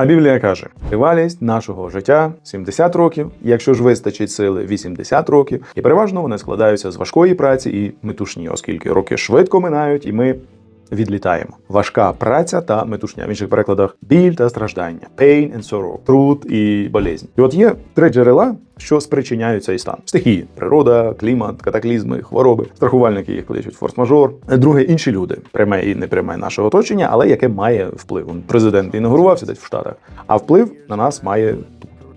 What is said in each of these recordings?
А Біблія каже: тривалість нашого життя 70 років, якщо ж вистачить сили 80 років, і переважно вони складаються з важкої праці і метушні, оскільки роки швидко минають, і ми. Відлітаємо. Важка праця та метушня. В інших перекладах біль та страждання, pain and sorrow, труд і болезнь. І от є три джерела, що спричиняють цей стан: стихії, природа, клімат, катаклізми, хвороби, страхувальники їх кличуть форс-мажор. Друге інші люди, пряме і непряме наше оточення, але яке має вплив. Президент інаугурувався десь в Штатах, а вплив на нас має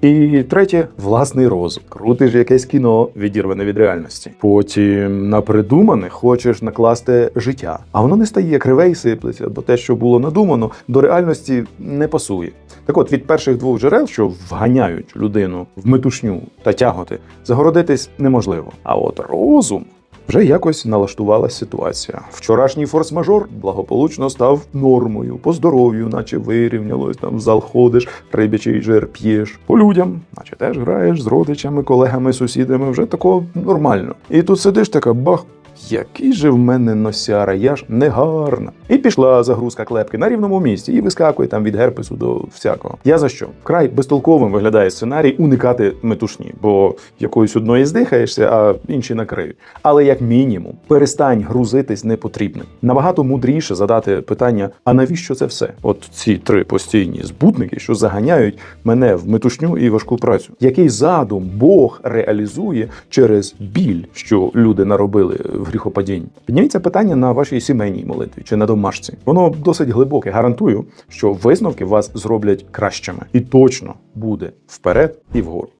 і третє власний розум. Крутиш якесь кіно, відірване від реальності. Потім на придумане хочеш накласти життя, а воно не стає криве і сиплеться, бо те, що було надумано, до реальності не пасує. Так от від перших двох джерел, що вганяють людину в метушню та тяготи, загородитись неможливо. А от розум. Вже якось налаштувалася ситуація. Вчорашній форс-мажор благополучно став нормою. По здоров'ю, наче вирівнялось, там в зал ходиш, рибячий жир п'єш. По людям, наче теж граєш з родичами, колегами, сусідами, вже тако нормально. І тут сидиш така бах. Який же в мене носяра, я ж негарна. І пішла загрузка клепки на рівному місці і вискакує там від герпесу до всякого. Я за що? Вкрай безтолковим виглядає сценарій уникати метушні, бо якоюсь одної здихаєшся, а інші накриють. Але як мінімум, перестань грузитись непотрібним. Набагато мудріше задати питання: а навіщо це все? От ці три постійні збутники, що заганяють мене в метушню і важку працю. Який задум Бог реалізує через біль, що люди наробили в гріхопадінні? Підніміться питання на вашій сімейній молитві чи на домашці. Воно досить глибоке. Гарантую, що висновки вас зроблять кращими, і точно буде вперед і вгору.